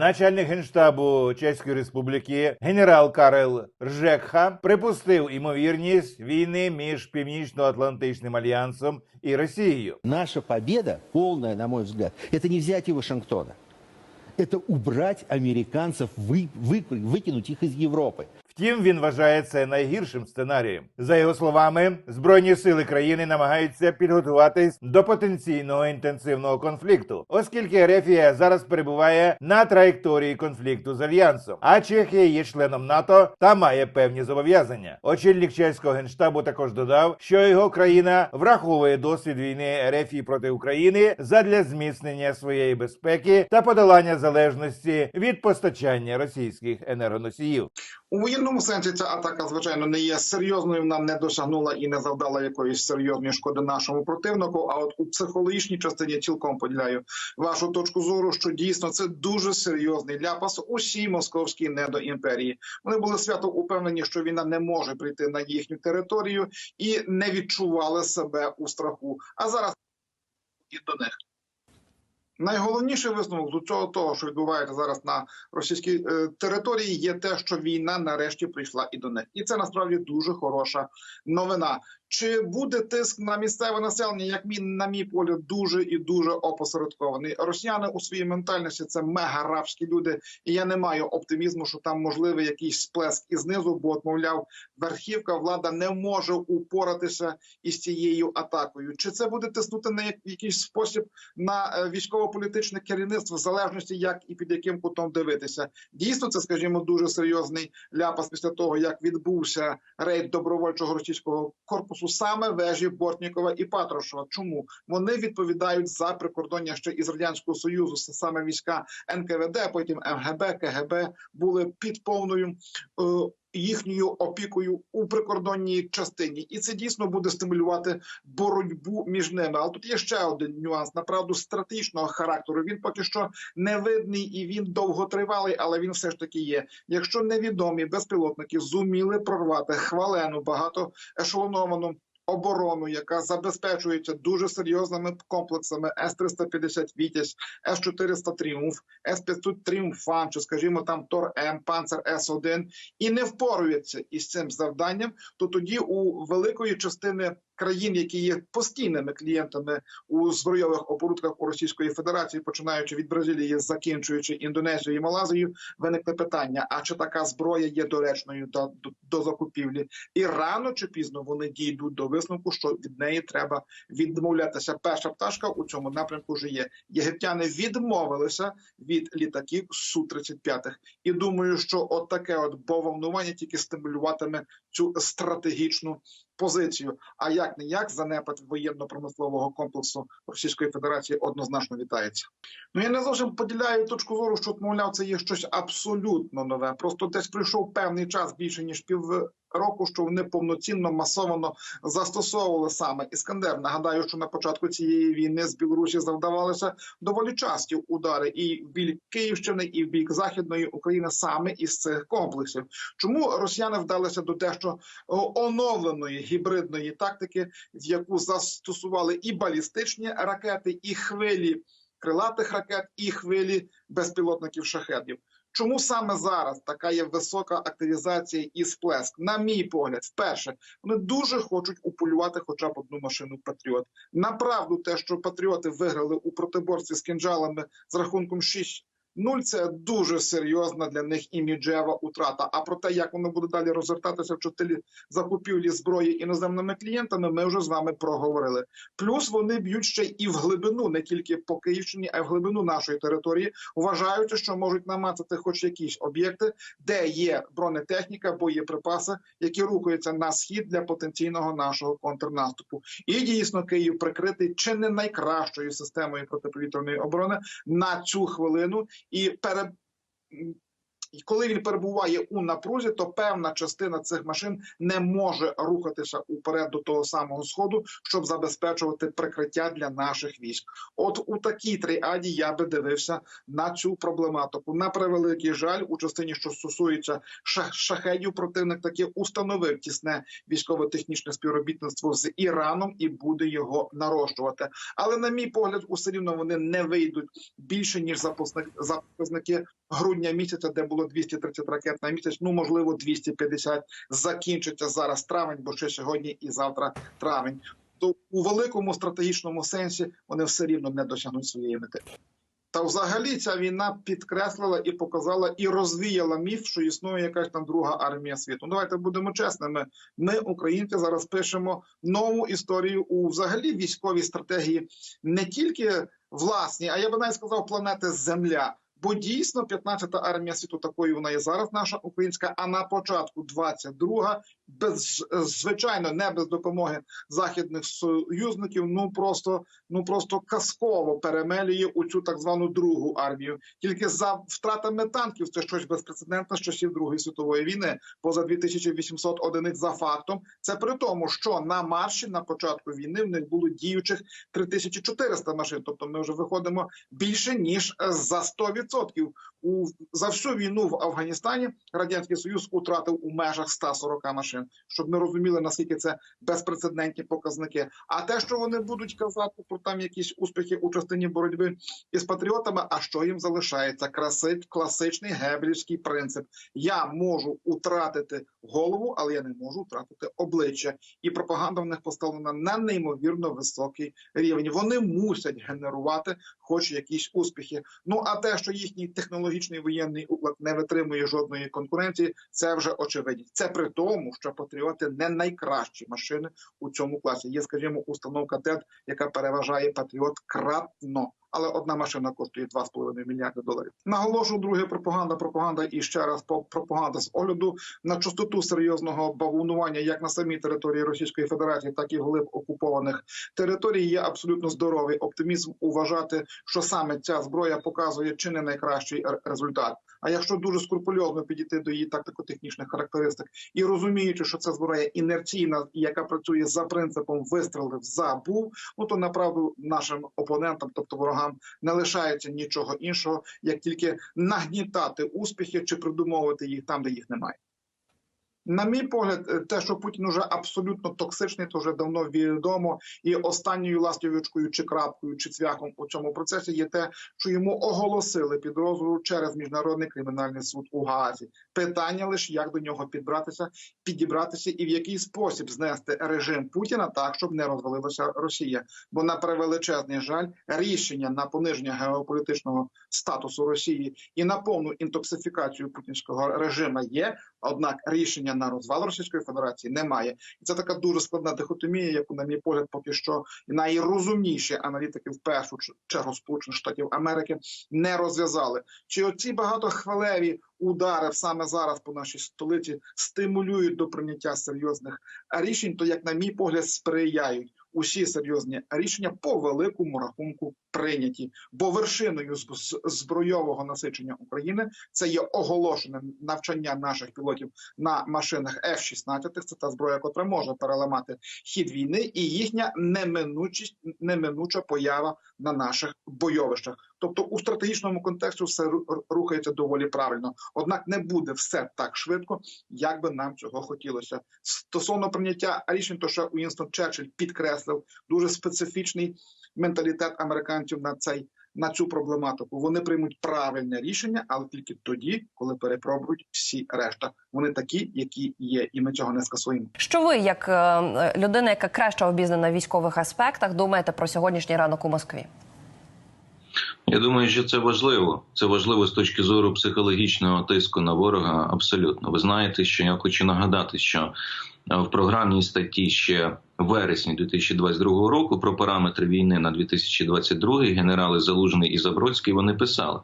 Начальник генштабу Чеської Республіки генерал Карел Ржекха припустив імовірність війни між Північно-Атлантичним альянсом і Росією. Наша победа, полная, на мой взгляд, это не взятие Вашингтона. Это убрать американцев, вы, вы- выкинуть их из Европы. Втім, він вважає це найгіршим сценарієм. За його словами, збройні сили країни намагаються підготуватись до потенційного інтенсивного конфлікту, оскільки Ерефія зараз перебуває на траєкторії конфлікту з альянсом. А Чехія є членом НАТО та має певні зобов'язання. Очільник чеського генштабу також додав, що його країна враховує досвід війни Ерефії проти України задля зміцнення своєї безпеки та подолання залежності від постачання російських енергоносіїв. У воєнному сенсі ця атака, звичайно, не є серйозною. Вона не досягнула і не завдала якоїсь серйозної шкоди нашому противнику. А от у психологічній частині цілком поділяю вашу точку зору, що дійсно це дуже серйозний ляпас усій московській недоімперії. Вони були свято упевнені, що війна не може прийти на їхню територію і не відчували себе у страху. А зараз і до них. Найголовніший висновок з цього того, що відбувається зараз на російській е, території, є те, що війна нарешті прийшла і до них, і це насправді дуже хороша новина. Чи буде тиск на місцеве населення, як мій на мій погляд, дуже і дуже опосередкований. Росіяни у своїй ментальності це мега рабські люди, і я не маю оптимізму, що там можливий якийсь сплеск і знизу, бо от, мовляв, верхівка влада не може упоратися із цією атакою. Чи це буде тиснути на як- якийсь спосіб на е, військово-політичне керівництво, в залежності як і під яким кутом дивитися? Дійсно, це, скажімо, дуже серйозний ляпас після того, як відбувся рейд добровольчого російського корпусу саме вежі Бортнікова і Патрушева. Чому вони відповідають за прикордоння ще із радянського союзу? Саме війська НКВД, потім МГБ, КГБ були під повною. Їхньою опікою у прикордонній частині, і це дійсно буде стимулювати боротьбу між ними. Але тут є ще один нюанс, направду стратегічного характеру. Він поки що не видний і він довготривалий, але він все ж таки є. Якщо невідомі безпілотники зуміли прорвати хвалену багатоешелоновану оборону, яка забезпечується дуже серйозними комплексами С-350 «Вітязь», С-400 «Тріумф», С-500 «Тріумфан», чи, скажімо, там Тор-М, Панцер С-1, і не впорується із цим завданням, то тоді у великої частини країн, які є постійними клієнтами у збройових оборудках у Російської Федерації, починаючи від Бразилії, закінчуючи Індонезією і Малазією, виникне питання: а чи така зброя є доречною до, до, до закупівлі? І рано чи пізно вони дійдуть до висновку, що від неї треба відмовлятися. Перша пташка у цьому напрямку вже є. Єгиптяни відмовилися від літаків су 35 І думаю, що от таке от бововнування тільки стимулюватиме цю стратегічну позицію. А як не як занепад воєнно-промислового комплексу Російської Федерації однозначно вітається. Ну я не зовсім поділяю точку зору, що мовляв, це є щось абсолютно нове. Просто десь прийшов певний час більше ніж пів року, що вони повноцінно масово застосовували саме іскандер. Нагадаю, що на початку цієї війни з Білорусі завдавалися доволі часті удари і в бік Київщини, і в бік західної України саме із цих комплексів. Чому росіяни вдалися до дещо о, оновленої гібридної тактики, в яку застосували і балістичні ракети, і хвилі крилатих ракет, і хвилі безпілотників шахедів. Чому саме зараз така є висока активізація і сплеск? На мій погляд, вперше вони дуже хочуть уполювати хоча б одну машину Патріот. Направду, те, що патріоти виграли у протиборстві з кінжалами з рахунком 6 Нуль це дуже серйозна для них іміджева утрата. А про те, як воно буде далі розвертатися в чотирі закупівлі зброї іноземними клієнтами, ми вже з вами проговорили. Плюс вони б'ють ще і в глибину, не тільки по Київщині, а й в глибину нашої території, вважаючи, що можуть намацати хоч якісь об'єкти, де є бронетехніка, боєприпаси, які рухаються на схід для потенційного нашого контрнаступу. І дійсно Київ прикритий чи не найкращою системою протиповітряної оборони на цю хвилину і пере. Коли він перебуває у напрузі, то певна частина цих машин не може рухатися уперед до того самого сходу, щоб забезпечувати прикриття для наших військ. От у такій тріаді я би дивився на цю проблематику. На превеликий жаль, у частині, що стосується шах- шахедів, противник таки установив тісне військово-технічне співробітництво з Іраном і буде його нарощувати. Але на мій погляд, усе рівно вони не вийдуть більше ніж за грудня місяця, де було 230 ракет на місяць. Ну можливо, 250. Закінчиться зараз травень, бо ще сьогодні і завтра травень. То у великому стратегічному сенсі вони все рівно не досягнуть своєї мети. Та взагалі ця війна підкреслила і показала і розвіяла міф, що існує якась там друга армія світу. Ну, давайте будемо чесними. Ми, українці, зараз пишемо нову історію у взагалі військовій стратегії не тільки власні, а я би навіть сказав, планети Земля. Бо дійсно 15-та армія світу такою вона є зараз, наша українська. А на початку 22-га, без звичайно, не без допомоги західних союзників. Ну просто ну просто казково перемелює у цю так звану другу армію. Тільки за втратами танків це щось безпрецедентне з часів Другої світової війни. Поза 2800 одиниць за фактом. Це при тому, що на марші на початку війни в них було діючих 3400 машин. Тобто ми вже виходимо більше ніж е, за 100%. 100% у за всю війну в Афганістані радянський союз утратив у межах 140 машин, щоб ми розуміли наскільки це безпрецедентні показники. А те, що вони будуть казати про там якісь успіхи у частині боротьби із патріотами, а що їм залишається? Краси, класичний гебелівський принцип. Я можу утратити голову, але я не можу втратити обличчя. І пропаганда в них поставлена на неймовірно високий рівень. Вони мусять генерувати хоч якісь успіхи. Ну а те, що їхній технологічний воєнний уклад не витримує жодної конкуренції, це вже очевидність. Це при тому, що патріоти не найкращі машини у цьому класі. Є, скажімо, установка ТЕД, яка переважає патріот кратно. Але одна машина коштує 2,5 мільярди доларів. Наголошую, друге пропаганда, пропаганда і ще раз пропаганда з огляду на частоту серйозного бавунування як на самій території Російської Федерації, так і вглиб окупованих територій. Є абсолютно здоровий оптимізм вважати, що саме ця зброя показує чи не найкращий результат. А якщо дуже скрупульозно підійти до її тактико-технічних характеристик і розуміючи, що це зброя інерційна, яка працює за принципом вистрелив забув, ну то направду нашим опонентам, тобто ворогам, не лишається нічого іншого, як тільки нагнітати успіхи чи придумовувати їх там, де їх немає. На мій погляд, е, те, що Путін уже абсолютно токсичний, то вже давно відомо. І останньою ластівочкою чи крапкою, чи цвяхом у цьому процесі є те, що йому оголосили підозру через міжнародний кримінальний суд у Гаазі. Питання лише як до нього підбратися, підібратися і в який спосіб знести режим Путіна так, щоб не розвалилася Росія. Бо на превеличезний жаль, рішення на пониження геополітичного статусу Росії і на повну інтоксифікацію путінського режиму є. Однак рішення на розвал Російської Федерації немає, і це така дуже складна дихотомія, яку, на мій погляд, поки що найрозумніші аналітики в першу чергу Сполучених Штатів Америки не розв'язали. Чи оці багатохвалеві удари саме зараз по нашій столиці стимулюють до прийняття серйозних рішень, то як на мій погляд сприяють. Усі серйозні рішення по великому рахунку прийняті, бо вершиною збройового насичення України це є оголошене навчання наших пілотів на машинах F-16. Це та зброя, котра може переламати хід війни, і їхня неминучість, неминуча поява на наших бойовищах. Тобто, у стратегічному контексті все рухається доволі правильно. Однак не буде все так швидко, як би нам цього хотілося. Стосовно прийняття рішень, то що Уінстон Черчилль підкреслив дуже специфічний менталітет американців на цей. На цю проблематику вони приймуть правильне рішення, але тільки тоді, коли перепробують всі решта. Вони такі, які є, і ми цього не скасуємо. Що ви, як е, людина, яка краще обізнана в військових аспектах, думаєте про сьогоднішній ранок у Москві? Я думаю, що це важливо. Це важливо з точки зору психологічного тиску на ворога. Абсолютно. Ви знаєте, що я хочу нагадати, що е, в програмній статті ще вересні 2022 року про параметри війни на 2022 генерали Залужний і Забродський вони писали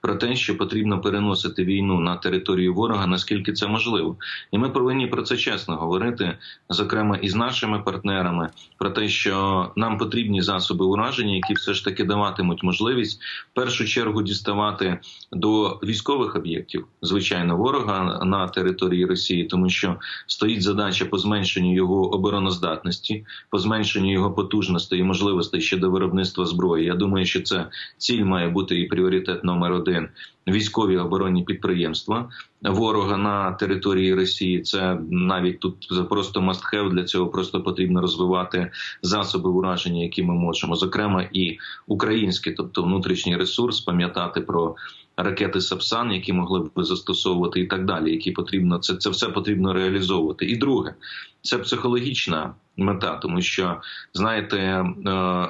про те, що потрібно переносити війну на територію ворога, наскільки це можливо, і ми повинні про це чесно говорити, зокрема і з нашими партнерами, про те, що нам потрібні засоби ураження, які все ж таки даватимуть можливість в першу чергу діставати до військових об'єктів, звичайно, ворога на території Росії, тому що стоїть задача по зменшенню його обороноздатності, по зменшенню його потужностей і можливостей щодо виробництва зброї. Я думаю, що це ціль має бути і пріоритет номер один. Військові оборонні підприємства ворога на території Росії. Це навіть тут просто have, Для цього просто потрібно розвивати засоби ураження, які ми можемо, зокрема і український, тобто внутрішній ресурс, пам'ятати про ракети Сапсан, які могли б застосовувати, і так далі. Які потрібно це, це все потрібно реалізовувати. І друге, це психологічна мета, тому що знаєте, е,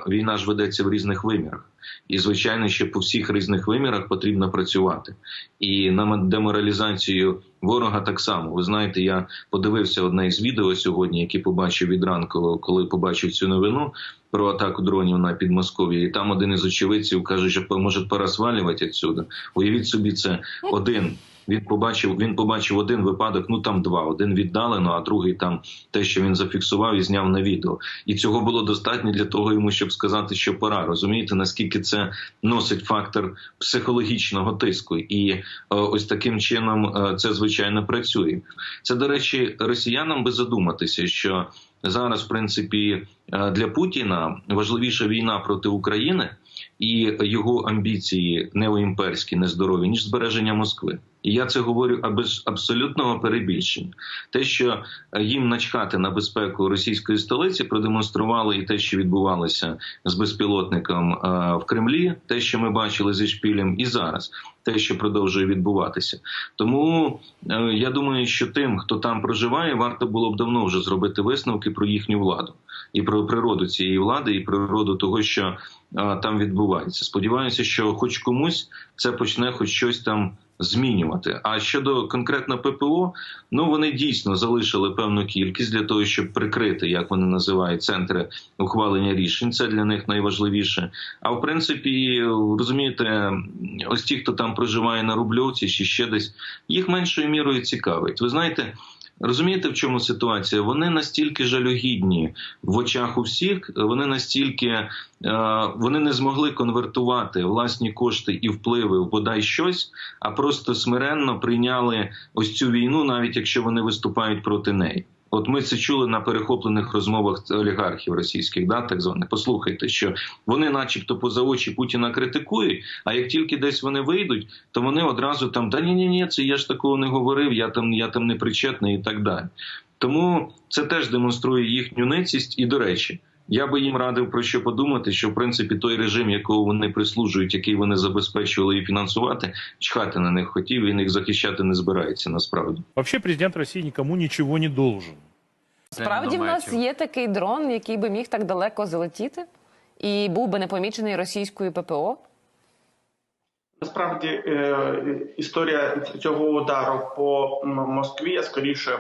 війна ж ведеться в різних вимірах. І звичайно, що по всіх різних вимірах потрібно працювати. І на деморалізацію ворога так само. Ви знаєте, я подивився одне із відео сьогодні, яке побачив від ранку, коли побачив цю новину про атаку дронів на Підмосков'я. І там один із очевидців каже, що може пора свалювати відсюди. Уявіть собі, це один. Він побачив, він побачив один випадок, ну там два. Один віддалено, а другий там те, що він зафіксував і зняв на відео. І цього було достатньо для того, йому щоб сказати, що пора. Розумієте, наскільки це носить фактор психологічного тиску, і е, ось таким чином е, це звичайно працює. Це до речі, росіянам би задуматися, що зараз, в принципі, е, для Путіна важливіша війна проти України і його амбіції неоімперські, нездорові, ніж збереження Москви. І я це говорю без абсолютного перебільшення. Те, що їм начхати на безпеку російської столиці, продемонстрували і те, що відбувалося з безпілотником е, в Кремлі, те, що ми бачили зі шпілем, і зараз те, що продовжує відбуватися. Тому е, я думаю, що тим, хто там проживає, варто було б давно вже зробити висновки про їхню владу і про природу цієї влади, і природу того, що е, там відбувається. Сподіваюся, що хоч комусь це почне хоч щось там змінювати. А щодо конкретно ППО, ну вони дійсно залишили певну кількість для того, щоб прикрити, як вони називають, центри ухвалення рішень. Це для них найважливіше. А в принципі, розумієте, ось ті, хто там проживає на Рубльовці, чи ще десь, їх меншою мірою цікавить. Ви знаєте. Розумієте, в чому ситуація? Вони настільки жалюгідні в очах у всіх, вони настільки е, вони не змогли конвертувати власні кошти і впливи в бодай щось, а просто смиренно прийняли ось цю війну, навіть якщо вони виступають проти неї. От ми це чули на перехоплених розмовах олігархів російських, да, так званих. Послухайте, що вони, начебто, поза очі Путіна критикують. А як тільки десь вони вийдуть, то вони одразу там да ні, ні, ні, це я ж такого не говорив, я там я там не причетний і так далі. Тому це теж демонструє їхню ницість. І до речі, я би їм радив про що подумати, що в принципі той режим, якого вони прислужують, який вони забезпечували і фінансувати, чхати на них хотів, він їх захищати не збирається насправді. Вообще президент Росії нікому нічого не должен. Справді в нас є такий дрон, який би міг так далеко залетіти і був би непомічений російською ППО. Насправді е, історія цього удару по Москві, а скоріше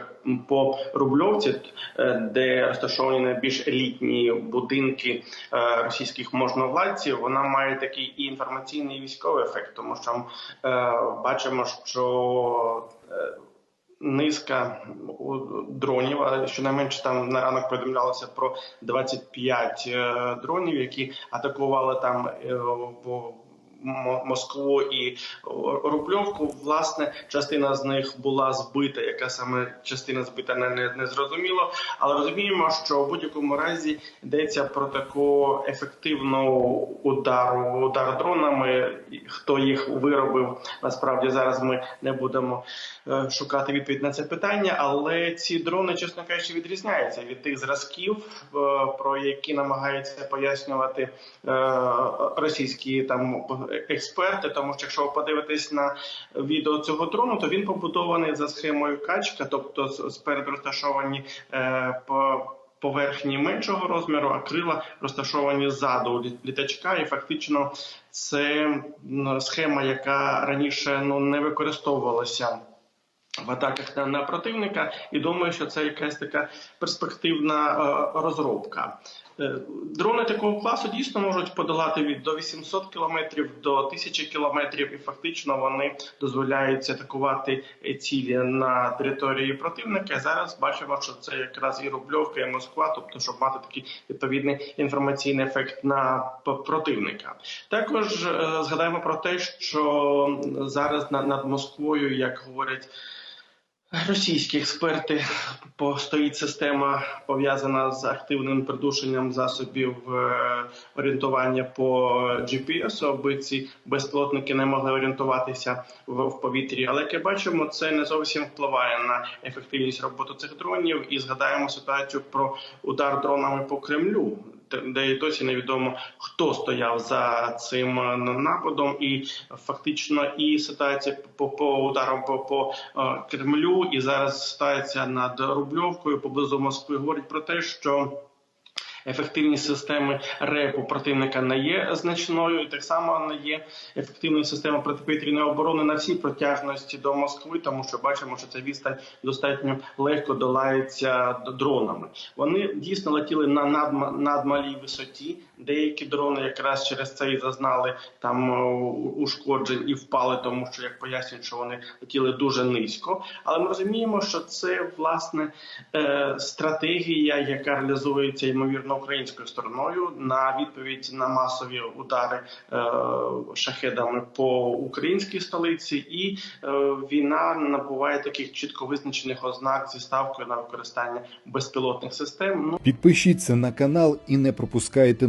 по Рубльовці, е, де розташовані найбільш елітні будинки е, російських можновладців, вона має такий і інформаційний і військовий ефект, тому що бачимо, що Низка дронів, а щонайменше там на ранок повідомлялося про 25 е, дронів, які атакували там в Москву і Рубльовку. Власне, частина з них була збита. Яка саме частина збита не, не, зрозуміло. Але розуміємо, що в будь-якому разі йдеться про таку ефективну удару удар дронами. Хто їх виробив? Насправді зараз ми не будемо е, шукати відповідь на це питання. Але ці дрони, чесно кажучи, відрізняються від тих зразків, е, про які намагаються пояснювати е, російські там експерти. Тому що якщо ви подивитесь на відео цього дрону, то він побудований за схемою качка, тобто спереду розташовані е, по. Поверхні меншого розміру, а крила розташовані ззаду літачка, і фактично це схема, яка раніше ну не використовувалася в атаках на, на противника, і думаю, що це якась така перспективна е, розробка. Е, Дрони такого класу дійсно можуть подолати від до 800 кілометрів до 1000 кілометрів, і фактично вони дозволяють атакувати е, цілі на території противника. Зараз бачимо, що це якраз і Рубльовка, і Москва, тобто щоб мати такий відповідний інформаційний ефект на противника. Також е, згадаємо про те, що зараз над Москвою, як говорять. Російські експерти постоїть система пов'язана з активним придушенням засобів е, орієнтування по GPS, аби ці безпілотники не могли орієнтуватися в, повітрі. Але як бачимо, це не зовсім впливає на ефективність роботи цих дронів. І згадаємо ситуацію про удар дронами по Кремлю. Де- і досі невідомо хто стояв за цим е, нападом, і фактично і ситуація по, по ударам по, по е, Кремлю, і зараз ситуація над Рубльовкою поблизу Москви говорить про те, що ефективність системи репу противника не є значною, і так само не є ефективною системою протиповітряної оборони на всій протяжності до Москви, тому що бачимо, що ця відстань достатньо легко долається дронами. Вони дійсно летіли на надма- надмалій висоті. Деякі дрони якраз через це і зазнали там е, ушкоджень і впали, тому що як пояснюють, що вони летіли дуже низько. Але ми розуміємо, що це власне е, стратегія, яка реалізується ймовірно українською стороною на відповідь на масові удари е, шахедами по українській столиці, і війна набуває таких чітко визначених ознак зі ставкою на використання безпілотних систем. Ну Підпишіться на канал і не пропускайте